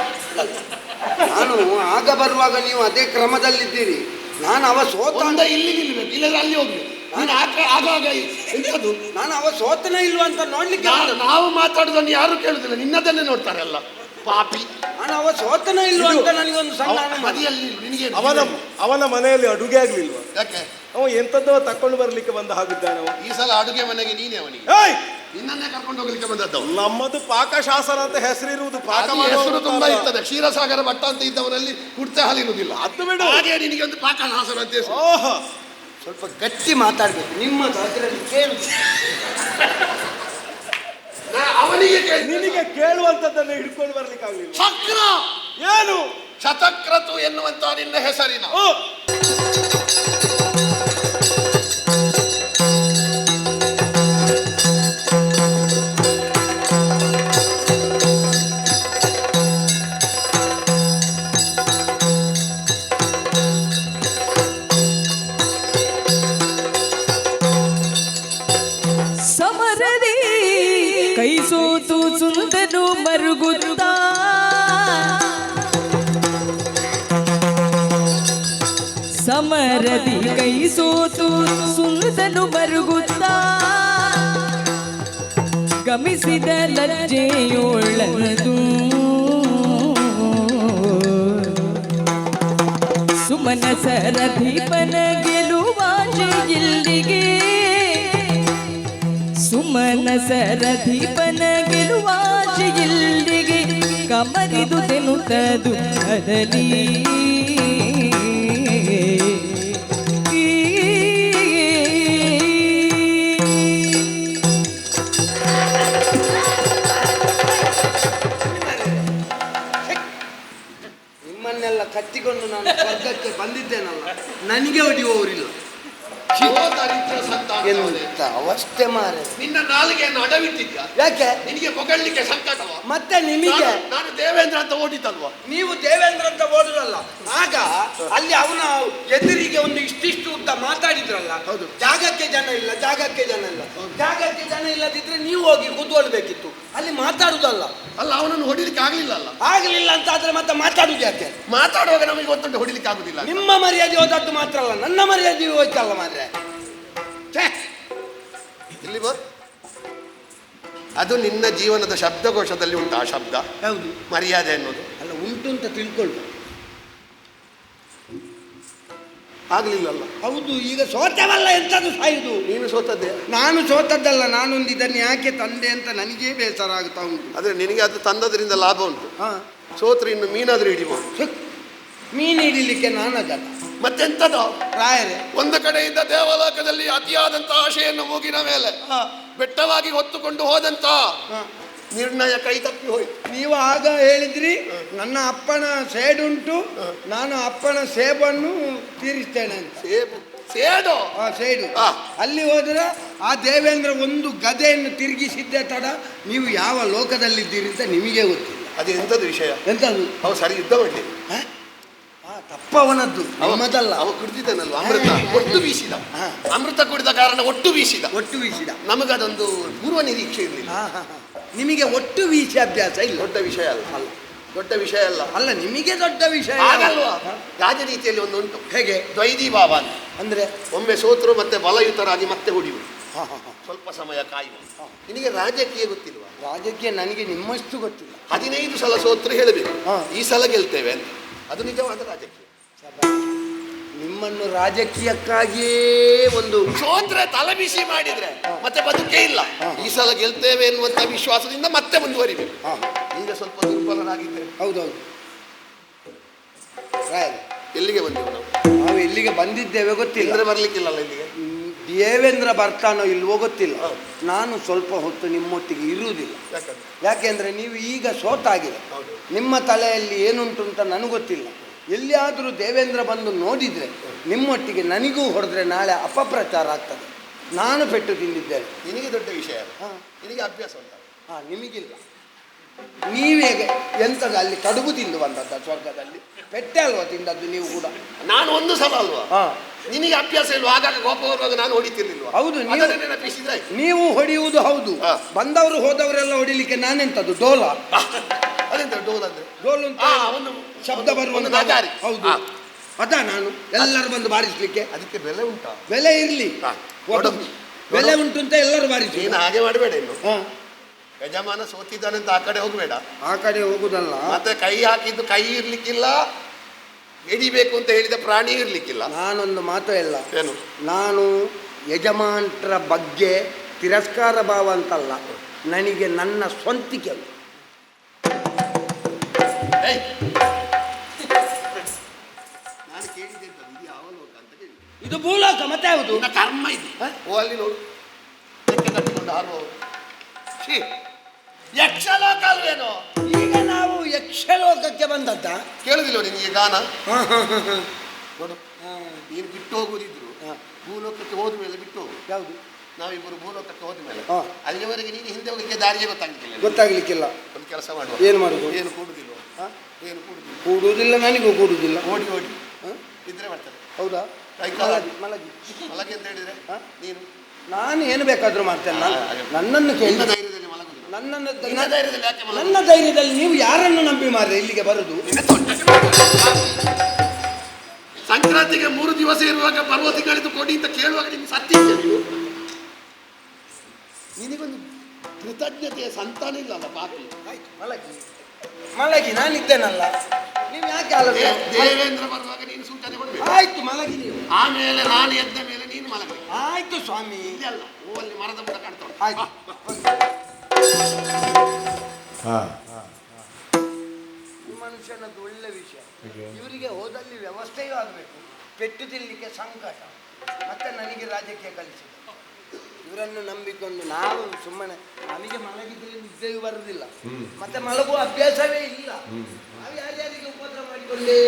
ನಾನು ಆಗ ಬರುವಾಗ ನೀವು ಅದೇ ಕ್ರಮದಲ್ಲಿದ್ದೀರಿ. ನಾನು ಅವ ಸೋತ ಒಂದ ಇಲ್ಲಿ ನಿಲ್ಬೇಕು ಇಲ್ಲದ್ರೆ ಅಲ್ಲಿ ಹೋಗ್ಬೇಕು ನಾನು ಆಗ- ಆಗಾಗ ಎಂಥದ್ದು ನಾನು ಅವ ಸೋತನೇ ಇಲ್ವಾ ಅಂತ ನೋಡ್ಲಿಕ್ಕೆ ನಾವು ಮಾತಾಡೋದನ್ನು ಯಾರು ಕೇಳುದಿಲ್ಲ ನಿನ್ನದನ್ನೇ ನೋಡ್ತಾರೆ ಅಲ್ಲ ಪಾಪಿ. ನಾನು ಅವ ಸೋತನೇ ಇಲ್ವ ಅಂತ ನನಗೊಂದು ಸಣ್ಣ ಮನೆಯಲ್ಲಿ ಅನುಮಾನ. ಮದಿಯಲ್ಲಿ ನಿನಗೆ ಅವನ ಅವನ ಮನೆಯಲ್ಲಿ ಅಡುಗೆ ಆಗ್ಲಿಲ್ವ? ಯಾಕೆ? ಅವ ಎಂತದ್ದೋ ತಕೊಂಡು ಬರ್ಲಿಕ್ಕೆ ಬಂದ ಹಾಗಿದ್ದಾನೆ ಅವ. ಈ ಸಲ ಅಡುಗೆ ಮನೆಗೆ ನೀನೇ ಅವನಿಗೆ. ಏಯ್! ನಿನ್ನನ್ನೇ ಕರ್ಕೊಂಡು ಹೋಗ್ಲಿಕ್ಕೆ ಬಂದದ್ದು ನಮ್ಮದು ಪಾಕಶಾಸನ ಅಂತ ಹೆಸರಿರುವುದು ಪಾಕ ಅದು ಹೆಸರು ತುಂಬಾ. ಇರ್ತದೆ. ಕ್ಷೀರಸಾಗರ ಭಟ್ಟ ಅಂತ ಇದ್ದವರಲ್ಲಿ ಕುಡ್ತೆ ಹಾಲಿರುವುದಿಲ್ಲ ಅದು ಬಿಡು. ಹಾಗೆ ನಿನಗೆ ಒಂದು ಪಾಕಶಾಸನ ಅಂತ ಹೆಸರು. ಓಹೋ! ಸ್ವಲ್ಪ ಗಟ್ಟಿ ಮಾತಾಡ್ಬೇಕು. ನಿಮ್ಮ ಅದರಲ್ಲಿ ಕೇಳು. ನಾ ಅವನಿಗೆ ಕೇಳ್ತೀನಿ. ನಿನಗೆ ಕೇಳುವಂತದ್ದನ್ನು ಹಿಡ್ಕೊಂಡು ಬರ್ಲಿಕ್ಕಾಗ್ಲಿಲ್ಲ ಚಕ್ರ ಏನು? ಶತಕ್ರತು ಎನ್ನುವಂತ ನಿನ್ನ ಹೆಸರಿನ. ಓ! ಸಮರದಿ ಕೈ ಸೋತು ಸುಂದನು ಮರುಗುತ್ತ? ಗಮಿಸಿದ ಲಜ್ಜೆಯೋಳದು ಸುಮನ ಸರಧಿಪನ ಗೆಲುವ ಇಲ್ಲಿಗೆ. ಸುಮನ ಸರಧಿಪನ ಗೆಲುವ ಇಲ್ಲಿಗೆ. ಕಮರಿದು ತೆನುತ್ತದು ಅದಲಿ. ಸ್ವರ್ಗಕ್ಕೆ ಬಂದಿದ್ದೇನಲ್ಲ ನನಗೆ ಹೊಡೆಯುವವರಿಲ್ಲ ಶಿವದರಿದ್ರ ಸಂತಾನವೇ. ಎಂತ? ಅವಸ್ಥೆ ಮಾರೆ. ನಿನ್ನ ನಾಲಿಗೆಯನ್ನು ಅಡವಿಟ್ಟಿದ್ಯಾ? ಯಾಕೆ? ನಿನಗೆ ಹೊಗಳಲಿಕ್ಕೆ ಸಂಕಟವ? ಮತ್ತೆ ನಿಮಗೆ? ನಾನು- ದೇವೇಂದ್ರ ಅಂತ ಓಡಿತಲ್ವಾ ನೀವು ದೇವೇಂದ್ರ ಅಂತ ಓದುದಲ್ಲ. ಆಗ ಅಲ್ಲಿ ಅವನ ಎದುರಿಗೆ ಒಂದು ಇಷ್ಟಿಷ್ಟು ಉದ್ದ ಮಾತಾಡಿದ್ರಲ್ಲ. ಹೌದು. ಜಾಗಕ್ಕೆ ಜನ ಇಲ್ಲ ಜಾಗಕ್ಕೆ ಜನ ಇಲ್ಲ. ಜಾಗಕ್ಕೆ ಜನ ಇಲ್ಲದಿದ್ರೆ ನೀವು ಹೋಗಿ ಕೂತ್ಕೊಳ್ಬೇಕಿತ್ತು. ಅಲ್ಲಿ ಮಾತಾಡುದಲ್ಲ. ಅಲ್ಲ ಅವನನ್ನು ಹೊಡಿಲಿಕ್ಕೆ ಆಗ್ಲಿಲ್ಲ ಅಲ್ಲ? ಆಗ್ಲಿಲ್ಲ ಅಂತ ಆದ್ರೆ ಮತ್ತೆ ಮಾತಾಡುದು ಯಾಕೆ? ಮಾತಾಡುವಾಗ ನಮಗೆ ಗೊತ್ತುಂಟು ಹೊಡಿಲಿಕ್ಕೆ ಆಗುದಿಲ್ಲ ನಿಮ್ಮ ಮರ್ಯಾದೆ ಹೋದದ್ದು ಮಾತ್ರ ಅಲ್ಲ ನನ್ನ ಮರ್ಯಾದೆ ಹೋಯ್ತಲ್ಲ ಮಾರ್ರೆ. ಇಲ್ಲಿ ಬಾ. ಅದು ನಿನ್ನ ಜೀವನದ ಶಬ್ದಕೋಶದಲ್ಲಿ ಉಂಟು ಆ ಶಬ್ದ. ಹೌದು. ಮರ್ಯಾದೆ ಅನ್ನೋದು. ಅಲ್ಲ ಉಂಟು ಅಂತ ತಿಳ್ಕೊಳ್ಬೇಕು. ಆಗ್ಲಿಲ್ಲಲ್ಲ. ಹೌದು ಈಗ ಸೋತವಲ್ಲ ಎಂತದು ಸಾಯುದು? ನೀನು ಸೋತದ್ದೆ? ನಾನು ಸೋತದ್ದಲ್ಲ ನಾನೊಂದು ಇದನ್ನು ಯಾಕೆ ತಂದೆ ಅಂತ ನನಗೇ ಬೇಸರ ಆಗ್ತಾ ಉಂಟು. ಆದರೆ ನಿನಗೆ ಅದು ತಂದದ್ರಿಂದ ಲಾಭ ಉಂಟು. ಹಾ. ಸೋತ್ರೆ ಇನ್ನು ಮೀನಾದ್ರೂ ಹಿಡಿಬಹುದು ಸುಕ್. ಮೀನು ಹಿಡಿಲಿಕ್ಕೆ ನಾನು ಜನ ಮತ್ತೆಂತದೋ? ರಾಯರೇ. ಒಂದು ಕಡೆಯಿಂದ ದೇವಲೋಕದಲ್ಲಿ ಅತಿಯಾದಂತಹ ಆಶೆಯನ್ನು ಮೂಗಿನ ಮೇಲೆ ಬೆಟ್ಟವಾಗಿ ಹೊತ್ತುಕೊಂಡು ಹೋದಂತ ನಿರ್ಣಯ ಕೈ ತಪ್ಪಿ ಹೋಯ್ತು. ನೀವು ಆಗ ಹೇಳಿದ್ರಿ ನನ್ನ ಅಪ್ಪನ ಸೇಡುಂಟು ನಾನು ಅಪ್ಪನ ಸೇಬನ್ನು ತೀರಿಸ್ತೇನೆ ಸೇಬು. ಸೇಡು ಆ ಸೇಡು. ಅಲ್ಲಿ ಹೋದ್ರೆ ಆ ದೇವೇಂದ್ರ ಒಂದು ಗದೆಯನ್ನು ತಿರುಗಿಸಿದ್ದೆ ತಡ ನೀವು ಯಾವ ಲೋಕದಲ್ಲಿದ್ದೀರಿ ಅಂತ ನಿಮಗೆ ಗೊತ್ತಿಲ್ಲ. ಅದು ಎಂಥದ್ದು ವಿಷಯ? ಎಂಥದ್ದು? ಹೌದು ಸರಿ? ಆ ತಪ್ಪವನದ್ದು. ನಿಮ್ಮದಲ್ಲ. ಅವ ಕುಡಿದಿದ್ದಾನಲ್ವ? ಅಮೃತ. ಒಟ್ಟು ಬೀಸಿದ. ಅಮೃತ ಕುಡಿದ ಕಾರಣ ಒಟ್ಟು ಬೀಸಿದ. ಒಟ್ಟು ಬೀಸಿದ. ನಮಗದೊಂದು ಪೂರ್ವ ನಿರೀಕ್ಷೆ ಇರಲಿಲ್ಲ. ನಿಮಗೆ ಒಟ್ಟು ವೀಸಿ ಅಭ್ಯಾಸ ಇಲ್ಲ. ದೊಡ್ಡ ವಿಷಯ ಅಲ್ಲ. ಅಲ್ಲ. ದೊಡ್ಡ ವಿಷಯ ಅಲ್ಲ. ಅಲ್ಲ ನಿಮಗೆ ದೊಡ್ಡ ವಿಷಯ ಆಗಲ್ವಾ? ರಾಜನೀತಿಯಲ್ಲಿ ಒಂದು ಉಂಟು ಹೇಗೆ? ದ್ವೈದಿ ಭಾವ ಅಂತ ಅಂದ್ರೆ? ಒಮ್ಮೆ ಸೋತರು ಮತ್ತೆ ಬಲಯುತರಾಗಿ ಮತ್ತೆ ಹೊಡಿಯುವುದು. ಸ್ವಲ್ಪ ಸಮಯ ಕಾಯುವ ನಿನಗೆ ರಾಜಕೀಯ ಗೊತ್ತಿಲ್ವಾ? ರಾಜಕೀಯ ನನಗೆ ನಿಮ್ಮಷ್ಟು ಗೊತ್ತಿಲ್ಲ. ಹದಿನೈದು ಸಲ ಸೋತ್ರು ಹೇಳಬೇಕು. ಈ ಸಲ ಗೆಲ್ತೇವೆ ಅಂತ. ಅದು ನಿಜವಾದ ರಾಜಕೀಯ. ನಿಮ್ಮನ್ನು ರಾಜಕೀಯಕ್ಕಾಗಿಯೇ ಒಂದು ಸೋತ್ರೆ ತಲಬಿಸಿ ಮಾಡಿದ್ರೆ ಮತ್ತೆ ಬದುಕೇ ಇಲ್ಲ. ಈ ಸಲ ಗೆಲ್ತೇವೆ ಎನ್ನುವಂತ ವಿಶ್ವಾಸದಿಂದ ಮತ್ತೆ ಮುಂದುವರಿಬೇಕು. ಈಗ ಸ್ವಲ್ಪ ದುರ್ಬಲರಾಗಿದ್ದೆ. ಹೌದೌದು. ಎಲ್ಲಿಗೆ ಬಂದೆವು ನಾವು? ನಾವು ಎಲ್ಲಿಗೆ ಬಂದಿದ್ದೇವೆ ಗೊತ್ತಿಲ್ಲ. ಬರ್ಲಿಕ್ಕಿಲ್ಲಲ್ಲ ಇಲ್ಲಿಗೆ? ದೇವೇಂದ್ರ ಬರ್ತಾನೋ ಇಲ್ವೋ ಗೊತ್ತಿಲ್ಲ ನಾನು ಸ್ವಲ್ಪ ಹೊತ್ತು ನಿಮ್ಮೊಟ್ಟಿಗೆ ಇರುವುದಿಲ್ಲ. ಯಾಕೆಂದರೆ? ನೀವು ಈಗ ಸೋತಾಗಿದೆ. ನಿಮ್ಮ ತಲೆಯಲ್ಲಿ ಏನುಂಟು ಅಂತ ನನಗೆ ಗೊತ್ತಿಲ್ಲ. ಎಲ್ಲಿಯಾದರೂ ದೇವೇಂದ್ರ ಬಂದು ನೋಡಿದರೆ ನಿಮ್ಮೊಟ್ಟಿಗೆ ನನಗೂ ಹೊಡೆದ್ರೆ ನಾಳೆ ಅಪಪ್ರಚಾರ ಆಗ್ತದೆ. ನಾನು ಪೆಟ್ಟು ತಿಂದಿದ್ದೇನೆ. ನಿನಗೆ ದೊಡ್ಡ ವಿಷಯ. ಹಾ. ನಿನಗೆ ಅಭ್ಯಾಸ ಉಂಟ ಹಾಂ ನಿಮಗಿಲ್ಲ. ನೀವೇಗೆ ಎಂಥದ್ದು ಅಲ್ಲಿ ಕಡುಬು ತಿಂದು ಬಂದದ್ದ ಸ್ವರ್ಗದಲ್ಲಿ? ಪೆಟ್ಟೆ ಅಲ್ವಾ ತಿಂದದ್ದು ನೀವು ಕೂಡ? ನಾನು ಒಂದು ಸಲ ಅಲ್ವಾ? ಹಾ. ನಿನಗೆ ಅಭ್ಯಾಸ ಇಲ್ವಾ? ಆಗಾಗ ಕೋಪ ಬರುವಾಗ ನಾನು ಹೊಡಿತಿರ್ಲಿಲ್ವಾ? ಹೌದು, ನೀವು- ಅದನ್ನೇ ನೆನಪಿಸಿದ್ರೆ ಆಯ್ತು. ನೀವು ಹೊಡೆಯುವುದು ಹೌದು. ಹಾ. ಬಂದವರು ಹೋದವರೆಲ್ಲ ಹೊಡಿಲಿಕ್ಕೆ ನಾನೆಂತದ್ದು? ಡೋಲ. ಅದೆಂತ ಡೋಲ್ ಅಂದ್ರೆ? ಡೋಲ್ ಅಂತ ಆ, ಒಂದು ಶಬ್ದ ಒಂದು ಬರುವಂತ ನಗಾರಿ. ಹೌದು. ಆ, ಅದ ನಾನು. ಎಲ್ಲರೂ ಬಂದು ಬಾರಿಸ್ಲಿಕ್ಕೆ. ಅದಕ್ಕೆ ಬೆಲೆ ಉಂಟಾ? ಬೆಲೆ ಇರ್ಲಿ. ಹಾ. ಒಟ್ಟು ನೋಡು. ಬೆಲೆ ಉಂಟು ಅಂತ ಎಲ್ಲರೂ ಬಾರಿಸಿ ನೀನು ಹಾಗೆ ಮಾಡಬೇಡ ಇನ್ನು. ಯಜಮಾನ ಸೋತಿದ್ದಾನೆ ಅಂತ ಆ ಕಡೆ ಹೋಗಬೇಡ. ಆ ಕಡೆ ಹೋಗುದಲ್ಲ. ಮತ್ತೆ ಕೈ ಹಾಕಿದ್ದು ಕೈ ಇರ್ಲಿಕ್ಕಿಲ್ಲ. ಎಡಿಬೇಕು ಅಂತ ಹೇಳಿದ ಪ್ರಾಣಿ ಇರಲಿಕ್ಕಿಲ್ಲ. ನಾನೊಂದು ಮಾತು ಇಲ್ಲ. ಏನು? ನಾನು ಯಜಮಾನ್ರ ಬಗ್ಗೆ ತಿರಸ್ಕಾರ ಭಾವ ಅಂತಲ್ಲ ನನಗೆ ನನ್ನ ಸ್ವಂತಿಕೆ? ಇದು ಯಾವ ಲೋಕ ಅಂತ ಕೇಳಿದೆ ಇದು ಭೂಲೋಕ ಮತ್ತೆ ಯಾವುದು? ಕರ್ಮ ಇದು. ಓ ಅಲ್ಲಿ ನೋಡು. ಕಟ್ಟಿಕೊಂಡು ಹಾರುವವರು ಯಕ್ಷಲೋಕ ಅಲ್ವೇನೋ? ಈಗ ಯಕ್ಷಲೋಕಕ್ಕೆ ಬಂದದ್ದ? ಕೇಳುದಿಲ್ಲ ನಿನಗೆ ಗಾನ. ನೋಡು ನೀನು ಬಿಟ್ಟು ಹೋಗುದಿದ್ರು ಹಾ. ಭೂಲೋಕಕ್ಕೆ ಹೋದ ಮೇಲೆ ಬಿಟ್ಟು ಹೋಗು. ಯಾವುದು? ನಾವಿಬ್ಬರು ಭೂಲೋಕಕ್ಕೆ ಹೋದ ಮೇಲೆ. ಅಲ್ಲಿವರೆಗೆ ನೀನು ಹಿಂದೆ ಹೋಗಲಿಕ್ಕೆ ದಾರಿಗೆ ಗೊತ್ತಾಗ್ಲಿಕ್ಕಿಲ್ಲ ಗೊತ್ತಾಗ್ಲಿಕ್ಕಿಲ್ಲ. ಒಂದು ಕೆಲಸ ಮಾಡುವ ಏನು ಮಾಡುದು? ಏನು ಕೂಡುದಿಲ್ಲ? ಏನು ಕೂಡುದಿಲ್ಲ. ಕೂಡುವುದಿಲ್ಲ ನನಗೂ ಕೂಡುವುದಿಲ್ಲ. ಓಡಿ ಓಡಿ? ಇದ್ರೆ ಮಾಡ್ತಾರೆ. ಹೌದಾ? ಮಲಗಿ ಮಲಗಿ. ಮಲಗಿ ಅಂತ ಹೇಳಿದ್ರೆ? ನೀನು? ನಾನು ಏನು ಬೇಕಾದ್ರೂ ಮಾಡ್ತೇನೆ. ನಾನು ನನ್ನನ್ನು ಕೇಳಿ. ಧೈರ್ಯದಲ್ಲಿ ನನ್ನನ್ನು ನಿನ್ನ ಧೈರ್ಯದಲ್ಲಿ ಯಾಕೆ ಮಲಗುದು? ನನ್ನ ಧೈರ್ಯದಲ್ಲಿ ನೀವು ಯಾರನ್ನು ನಂಬಿ ಮಾರ್ರೆ? ಇಲ್ಲಿಗೆ ಬರುದು. ನಿನ್ನ. ಸಂಕ್ರಾಂತಿಗೆ ಮೂರು ದಿವಸ ಇರುವಾಗ ಪರ್ವತಿ ಕಳೆದು ಕೊಡಿ ಅಂತ ಕೇಳುವಾಗ ನಿಮ್ಗೆ ಸತ್ಯ ನೀವು ನಿನಗೊಂದು ಕೃತಜ್ಞತೆಯ ಸಂತಾನ ಇಲ್ಲಲ್ಲ ಪಾಪಿ? ಆಯ್ತು ಮಲಗಿ. ಮಲಗಿ ನಾನಿದ್ದೇನಲ್ಲ. ನೀವು ಯಾಕೆ ಅಲ್ಲ? ದೇ- ದೇವೇಂದ್ರ ಬರುವಾಗ ನೀನು ಸೂಚನೆ ಕೊಡ್ಬೇಕು. ಆಯ್ತು ಮಲಗಿ ನೀವು. ಆಮೇಲೆ ನಾನು ಎದ್ದ ಮೇಲೆ ನೀನು ಮಲಗಿ ಆಯ್ತು ಸ್ವಾಮಿ. ಇದೆಲ್ಲ ಅಲ್ಲ ಹೂ ಅಲ್ಲಿ ಮರದ ಬುಡ ಕಾಣ್ತಾವೆ. ಆಯ್ತು. ಮನುಷ್ಯನದ್ದು ಒಳ್ಳೆ ವಿಷಯ. ಇವರಿಗೆ ಹೋದಲ್ಲಿ ವ್ಯವಸ್ಥೆಯೂ ಆಗಬೇಕು. ಪೆಟ್ಟು ತಿನ್ನಲಿಕ್ಕೆ ಸಂಕಟ. ಮತ್ತೆ ನನಗೆ ರಾಜಕೀಯ ಕಲಿಸಿದೆ ಇವರನ್ನು ನಂಬಿಕೊಂಡು ನಾವು ಸುಮ್ಮನೆ ನಮಗೆ ಮಲಗಿದ್ರೆ ನಿದ್ದೆಯೂ ಬರುವುದಿಲ್ಲ ಮತ್ತೆ ಮಲಗುವ ಅಭ್ಯಾಸವೇ ಇಲ್ಲ. ನಾವು ಯಾರ್ಯಾರಿಗೆ ಉಪದ್ರ ಮಾಡಿಕೊಂಡೇ.